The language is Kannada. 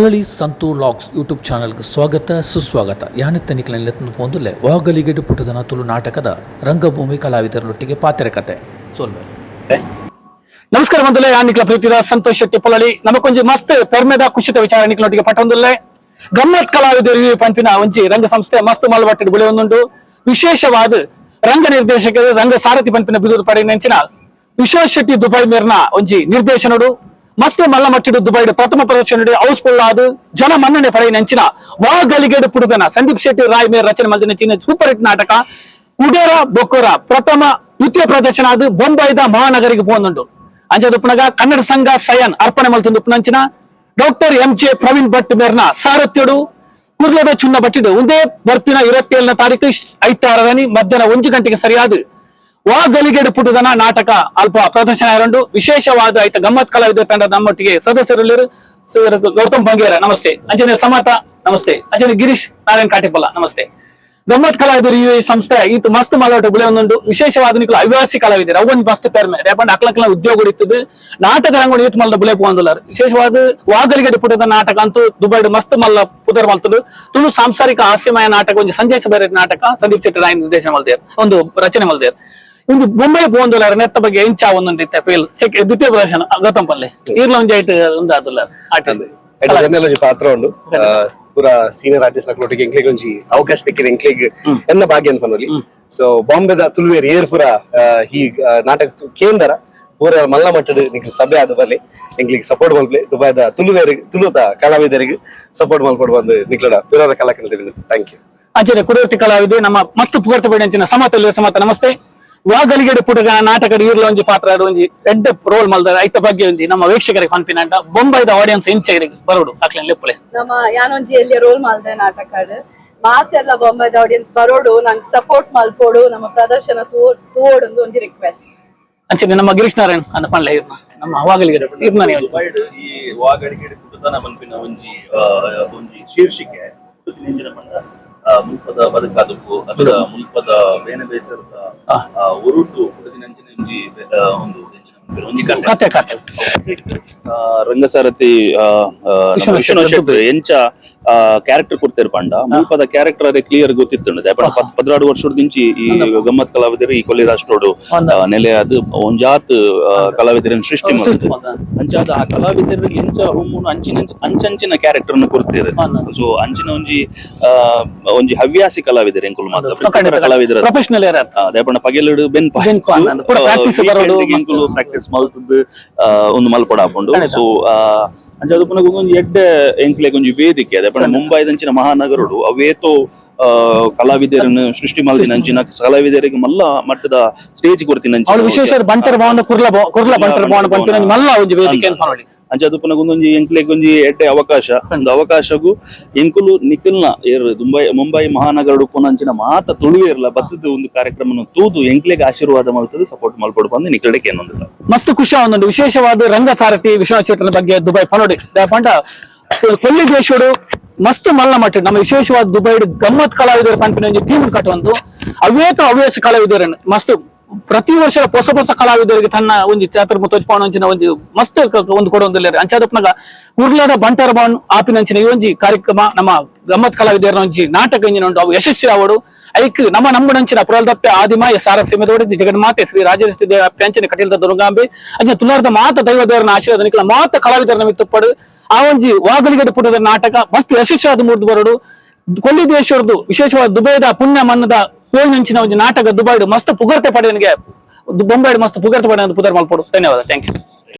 ಪೊಳಲಿ ಸಂತು ಲಾಗ್ಸ್ ಯೂಟ್ಯೂಬ್ ಚಾನಲ್ಗೆ ಸ್ವಾಗತ, ಸುಸ್ವಾಗತ. ಯಾನೆ ತನಿಖೆ ಪೋಂದುಲೆ ವಾಗಲಿಗೆಡು ಪುಟದನ ತುಳು ನಾಟಕದ ರಂಗಭೂಮಿ ಕಲಾವಿದರೊಟ್ಟಿಗೆ ಪಾತ್ರೆ ಕತೆ. ಸೋಲ್ಮೇಲೆ ನಮಸ್ಕಾರ ಬಂಧುಲೆ ಯಾನಿಕ್ಲ ಪ್ರೀತಿರ ಸಂತೋಷ್ ಶೆಟ್ಟಿ ಪೊಲಳಿ ನಮಕೊಂಜಿ ಮಸ್ತ್, ಪೆರ್ಮೆದ, ಕುಶಿತ ವಿಚಾರ ನಿಕ್ಲೊಟ್ಟಿಗೆ ಪಟ್ಟೊಂದುಲ್ಲೆ ಗಮ್ಮತ್ ಕಲಾವಿದರು ಪಂಪಿನ ಒಂಜಿ ರಂಗ ಸಂಸ್ಥೆ ಮಸ್ತ್ ಮಲ್ವಟ್ಟಿಡ್ ಬುಳೆ ಒಂದುಂಡು. ವಿಶೇಷವಾದ ರಂಗ ನಿರ್ದೇಶಕ ರಂಗ ಸಾರಥಿ ಪಂಪಿನ ಬಿದುರು ಪಡೆ ನೆಂಚಿನ ವಿಶ್ವಶೆಟ್ಟಿ ಶೆಟ್ಟಿ ದುಬೈ ಮೇರ್ನ ಒಂಜಿ ನಿರ್ದೇಶನಡು. ಮಸ್ತ್ ಮಲ್ಲ ಮಟ್ಟಿಡು ದುಬೈಡ್ ಪ್ರಥಮ ಪ್ರದರ್ಶನ ಹೌಸ್ಫುಲ್ ಆದು ಜನ ಮನ್ನಣೆ ಪಡೆ ನೆಂಚಿನ ವಾ ಗಲಿಗೇಡು ಪುಡುದನ ಸಂದೀಪ್ ಶೆಟ್ಟಿ ರಾಯ್ ಮೇರ್ ರಚನೆ ಮಲ್ದಿನ ನೆಂಚಿನ ಸೂಪರ್ ಹಿಟ್ ನಾಟಕ ಕುಡೇರ ಬೊಕ್ಕೋರ ಪ್ರಥಮ ದ್ವಿತೀಯ ಪ್ರದರ್ಶನ ಅದು ಬೊಂಬೈದ ಮಹಾನಗರಿಗೆ ಪೋಂದುಂಡು ಅಂಜದುಪ್ಪನಗ ಕನ್ನಡ ಸಂಘ ಸಯನ್ ಅರ್ಪಣೆ ಮಲ್ತುಂದು ಉಪ್ಪನಂಚಿನ doctor M J Praveen Bhat ಮೇರ್ನ ಸಾರಥ್ಯಡು ಕುರ್ಲದ ಚುನ್ನ ಬಟ್ಟಿಡು ಒಂದೇ ಬರ್ಪಿನ ಇರುವತ್ತೇಳನೇ ತಾರೀಕು ಐತಾರದನಿ ಮಧ್ಯಾಹ್ನ ಒಂದು ಗಂಟೆಗೆ ಸರಿಯಾದ ವಾ ಗಲಿಗೇಡು ಪುಟದನ ನಾಟಕ ಅಲ್ಪ ಪ್ರದರ್ಶನ ಎರಡು. ವಿಶೇಷವಾದ ಐತ ಗಮ್ಮತ್ ಕಲಾವಿದ ತಂಡ ನಮ್ಮೊಟ್ಟಿಗೆ ಸದಸ್ಯರು ಸರ್ ಗೌತಮ್ ಬಂಗೇರ. ನಮಸ್ತೆ. ಅಂಜನೇಯ ಸಮತ, ನಮಸ್ತೆ. ಅಂಜನೇಯ ಗಿರೀಶ್ ನಾರಾಯಣ್ ಕಾಟಿಪಲ್ಲ ನಮಸ್ತೆ. ಗಮ್ಮತ್ ಕಲಾವಿದರು ಈ ಸಂಸ್ಥೆ ಈತ ಮಸ್ತ್ ಮಲಾಟ ಬಿಳೆ ಒಂದೊಂದು ವಿಶೇಷವಾದ ನಿಕಲು ಹವ್ಯಾಸಿ ಕಲಾವಿದರು ಅವೊಂದು ಮಸ್ತ್ ಪೇರ್ಮೆ. ರೇಪಂಡ್ ಅಕ್ಲಕ್ಲ ಉದ್ಯೋಗ ಇರ್ತದೆ ನಾಟಕ ರಂಗೋಡಿ ಈತ್ ಮಲ್ದ ಬಿಳೆ ಪೋಂದುಲಾರ್ ವಿಶೇಷವಾದ ವಾಗಲಿಗೆ ಪುಟದ ನಾಟಕ ಅಂತೂ ದುಬೈಡ್ ಮಸ್ತ್ ಮಲ್ಲ ಪುದರ್ ಮಲ್ತದು. ತುಳು ಸಾಂಸಾರಿಕ ಹಾಸ್ಯಮಯ ನಾಟಕ, ಒಂದು ಸಂದೇಶ ಬೇರೆ ನಾಟಕ. ಸಂದೀಪ್ ಶೆಟ್ಟಿ ರಾಯ್ ನಿರ್ದೇಶನ ಮಲ್ದೇರ್. ಒಂದು ರಚನೆ ಮಲ್ದೇರ್. ಒಂದು ಮುಂಬೈ ಪೋಂದುಲಾರ ನೆತ್ತ ಬಗ್ಗೆ ಎಂಚ ಒಂದೊಂದು ಇತ್ತೆ ಫೇಲ್ ದ್ವಿತೀಯ ಪ್ರದರ್ಶನ ಗೌತಮ್ ಪಲ್ಲೆ. ಈರ್ಲ ಒಂಜಿ ಐಟ್ ಒಂದು ಆದುಲ್ಲ ಆರ್ಟಿಸ್ಟ್ ಎಡ್ಡೆ ಜನಲ ಒಂಜಿ ಪಾತ್ರ ಉಂಡು ಪೂರ ಸೀನಿಯರ್ ಆರ್ಟಿಸ್ಟ್ ನಕ್ಲೊಟ್ಟಿಗೆ ಎಂಕ್ಲಿಗ್ ಒಂಜಿ ಅವಕಾಶ ಸಿಕ್ಕಿದೆ ಎಂಕ್ಲಿಗ್ ಎನ್ನ ಭಾಗ್ಯ ಅಂತ ಪನೊಲಿ ಸೊ ಬಾಂಬೆದ ತುಳುವೇರ್ ಏರ್ ಪೂರ ಈ ನಾಟಕ ಕೇಂದ್ರ ಪೂರ ಮಲ್ಲ ಮಟ್ಟದ ಸಭೆ ಆದ ಬಲ್ಲಿ ಎಂಕ್ಲಿಗ್ ಸಪೋರ್ಟ್ ಮಲ್ಪಲೆ ದುಬೈದ ತುಳುವೇರಿಗೆ ತುಳುತ ಕಲಾವಿದರಿಗೆ ಸಪೋರ್ಟ್ ಮಲ್ಪಡ್ ಬಂದು ನಿಕ್ಲಡ ಪುರದ ಕಲಾಕೃತಿ ಥ್ಯಾಂಕ್ ಯು ಅಂಚನೆ ಕುರುವರ್ತಿ ಕಲಾವಿದೆ ನಮ್ಮ ಮಸ್ತ್ ಪುಗರ್ತ ಸಮತ ಸಮತಲ್ಯ ಸಮತ ನಮಸ್ತೆ. ವಾಗಲಿಗೆಡೆ ಪುಟಗ ನಾಟಕದ ಇರ್ಲ ಒಂಜಿ ಪಾತ್ರ ಆಡು ಒಂಜಿ ಎಡ್ಡ ರೋಲ್ ಮಲ್ದ ಐತ ಬಗ್ಗೆ ಒಂಜಿ ನಮ್ಮ ವೀಕ್ಷಕರಿಗೆ ಪನ್ಪಿನಂಟ ಬೊಂಬೈದ ಆಡಿಯನ್ಸ್ ಇಂಚರಿಗೆ ಬರೋಡು ಅಕ್ಲೆ ಲೆಪ್ಪಲೆ ನಮ್ಮ ಯಾನೊಂಜಿ ಎಲ್ಲಿ ರೋಲ್ ಮಾಡ್ದೆ ನಾಟಕಡ್ ಮಾತೆಲ್ಲ ಬೊಂಬೈದ ಆಡಿಯನ್ಸ್ ಬರೋಡು ನಂಗೆ ಸಪೋರ್ಟ್ ಮಲ್ಪೋಡು ನಮ್ಮ ಪ್ರದರ್ಶನ ತೋಡು ಒಂಜಿ ರಿಕ್ವೆಸ್ಟ್ ಅಂಚನೆ ನಮ್ಮ ಗಿರೀಶ್ ನಾರಾಯಣ್ ಅಂದ ಪಂಡ್ಲೆ ಇರ್ನ ನಮ್ಮ ವಾಗಲಿಗೆಡೆ ಇರ್ನ. ಈ ಪುಟತನ ಒಂಜಿ ಆ, ಒಂಜಿ ಶೀರ್ಷಿಕೆ ಮುಲ್ಪದ ಬದುಕಾದಕ್ಕೂ ಅದರ ಮುಲ್ಪದ ಬೇನೆ ಬೇಸರದ ಉರುಟು ಆ, ಒಂದು ಕತೆ ರಂಗಸಾರಥಿ ವಿಶ್ವನಾಥ್ ಎಂಚ ಕ್ಯಾರೆಕ್ಟರ್ ಕೊಡ್ತಾರೆ ಪಂಡ. ಮುಲ್ಪದ ಕ್ಯಾರೆಕ್ಟರ್ ಅದೇ ಕ್ಲಿಯರ್ ಗೊತ್ತಿತ್ತು ದಾಯಪಂಡ ಪತ್ ಪದ್ರಾಡು ವರ್ಷದ ದಿಂಚಿ ಈ ಗಮ್ಮತ್ ಕಲಾವಿದರು ಈ ಕೊಲ್ಲಿ ರಾಷ್ಟ್ರೋಡು. ನೆಲೆ ಅದು ಒಂಜಾತ್ ಕಲಾವಿದರನ್ನು ಸೃಷ್ಟಿ ಮಾಡಿದ್ರು ಅಂಚಾದ ಆ ಕಲಾವಿದರಿಗೆ ಎಂಚ ಒಮ್ಮುನ ಅಂಚಿನ ಅಂಚಂಚಿನ ಕ್ಯಾರೆಕ್ಟರ್ ಅನ್ನು ಕೊಡ್ತೇವೆ ಒಂದ. ಸೊ ಅಂಚಿನ ಒಂಜಿ ಒಂಜಿ ಹವ್ಯಾಸಿ ಕಲಾವಿದರು ಎಂಕುಲು ಮಾತ್ರ. ವೃತ್ತಿಪರ ಕಲಾವಿದರ ಪ್ರೊಫೆಷನಲ್ ದೇಪಣ್ಣ ಪಗೆಲುಡು ಬೆನ್. ಪ್ರಾಕ್ಟೀಸ್ ಮಲ್ತದ್ದು ಒಂದು ಮಲ್ಪಡ ಹಾಕೊಂಡು ಖಂಡಿತ. ಸೊ ಅಂಚಾದ ಪುನಃ ಒಂಜಿ ಎಡ್ಡೆ ಎಂಕ್ಲೆಗ್ ಒಂಜಿ ವೇದಿಕೆ ಅದೇಪಣ್ಣ ಮುಂಬೈದಂಚಿನ ಮಹಾನಗರಡು ಅವೇತೋ ಆ, ಕಲಾವಿದರನ್ನು ಸೃಷ್ಟಿ ಮಾಡಿ ಅಂಚಿನ ಕಲಾವಿದರಿಗೆ ಮಲ್ಲ ಮಟ್ಟದ ಸ್ಟೇಜ್ ಕೊಡ್ತೀನಿ ಅವಳು ವಿಶೇಷ ಬಂಟರ್ ಭವನ ಕುರ್ಲ ಕುರ್ಲ ಬಂಟರ್ ಭವನ ಪನ್ಪಿನ ಮಲ್ಲ ಒಂಜಿ ವೇದಿಕೆ ನೋಡಿ. ಅಂಚಾದ ಪುನಃ ಒಂದೊಂಜಿ ಎಂಕ್ಲೆಗ್ ಒಂಜಿ ಎಡ್ಡೆ ಅವಕಾಶ. ಒಂದು ಅವಕಾಶಗೂ ಎಂಕುಲು ನಿಖಿಲ್ನ ಮುಂಬೈ ಮುಂಬೈ ಮಹಾನಗರಡು ಪುನಂಚಿನ ಮಾತ ತುಳುವೇರ್ಲ ಬತ್ತದ ಒಂದು ಕಾರ್ಯಕ್ರಮ ತೂದು ಎಂಕ್ಲೆಗೆ ಆಶೀರ್ವಾದ ಮಾಡುತ್ತದೆ ಸಪೋರ್ಟ್ ಮಾಡ್ಬೋದು ಬಂದು ನಿಖಿಲ್ಡಕ್ಕೆ ಏನೊಂದಿಲ್ಲ ಮಸ್ತ್ ಖುಷಿ ಒಂದೊಂದು. ವಿಶೇಷವಾದ ರಂಗ ಸಾರಥಿ ವಿಶ್ವನಾಥ್ ಶೆಟ್ಟರ್ ಬಗ್ಗೆ ದುಬೈ. ಪನೋಡಿ ಪಂಡ ಕೊಲ್ಲಿ ದೇಶಡು. ಮಸ್ತ್ ಮಲ್ಲ ಮಟ್ಟ ನಮ್ಮ ವಿಶೇಷವಾದ ದುಬೈಡ್ ಗಮ್ಮತ್ ಕಲಾವಿದರ ಪಂಪಿನ ಒಂದು ಟೀಮ್ ಕಟ್ಟುವಂತು ಅವೇಕ ಹವ್ಯಾಸ ಕಲಾವಿದರನ್ನು ಮಸ್ತ್ ಪ್ರತಿ ವರ್ಷ ಹೊಸ ಹೊಸ ಕಲಾವಿದರಿಗೆ ತನ್ನ ಒಂದು ಚಾತ್ರ ಮುತ್ತೋಜ್ಪಾಣ ಅಂಚಿನ ಒಂದು ಮಸ್ತ್ ಒಂದು ಕೊಡೊಂದಿಲ್ಲ ಅಂಚಾದಪ್ಪನಾಗ ಉರ್ಲಾದ ಬಂಟರ ಭವನ್ ಆಪಿನಂಚಿನ ಈ ಒಂಜಿ ಕಾರ್ಯಕ್ರಮ, ನಮ್ಮ ಗಮ್ಮತ್ ಕಲಾವಿದರ ಒಂಜಿ ನಾಟಕ ಇಂಜಿನ ಉಂಟು. ಅವು ಯಶಸ್ವಿ ಆವಡು ಐಕ್ ನಮ್ಮ ನಂಬುಡಂಚಿನ ಪುರಲ್ದಪ್ಪೆ ಆದಿಮ ಎಸ್ ಆರ್ ಎಸ್ ಎಮ್ಮದೋಡಿ ಜಗನ್ಮಾತೆ ಶ್ರೀ ರಾಜೇಶ್ವರಿ ದೇವ ಪ್ಯಾಂಚನೆ ಕಟೀಲ್ದ ದುರ್ಗಾಂಬೆ ಅಂಚಿನ ತುಲಾರದ ಮಾತ ದೈವದವರನ ಆಶೀರ್ವಾದ ನಿಖಲ ಮಾತ ನಮಗೆ ಮಿತ್ತುಪಡು ಆ ಒಂಜಿ ವಾಗಲಿಗಡೆ ಪುಟದ ನಾಟಕ, ಮಸ್ತ್ ಯಶಸ್ವಿಯಾದ ಮೂರ್ದು ಕೊಲ್ಲಿ ದೇಶದ್ದು ವಿಶೇಷವಾದ ದುಬೈದ ಪುಣ್ಯ ಮನ್ನದ ನಂಚಿನ ಒಂದು ನಾಟಕ ದುಬೈಡು. ಮಸ್ತ್ ಪುಗರ್ತೆ ಪಡೆಯನಿಗೆ ಬೊಂಬೈಡು ಮಸ್ತ್ ಪುಗರ್ತೆ ಪಡೆಯ ಪುದರ್ ಮಲ್ಪಡು. ಧನ್ಯವಾದ. Thank you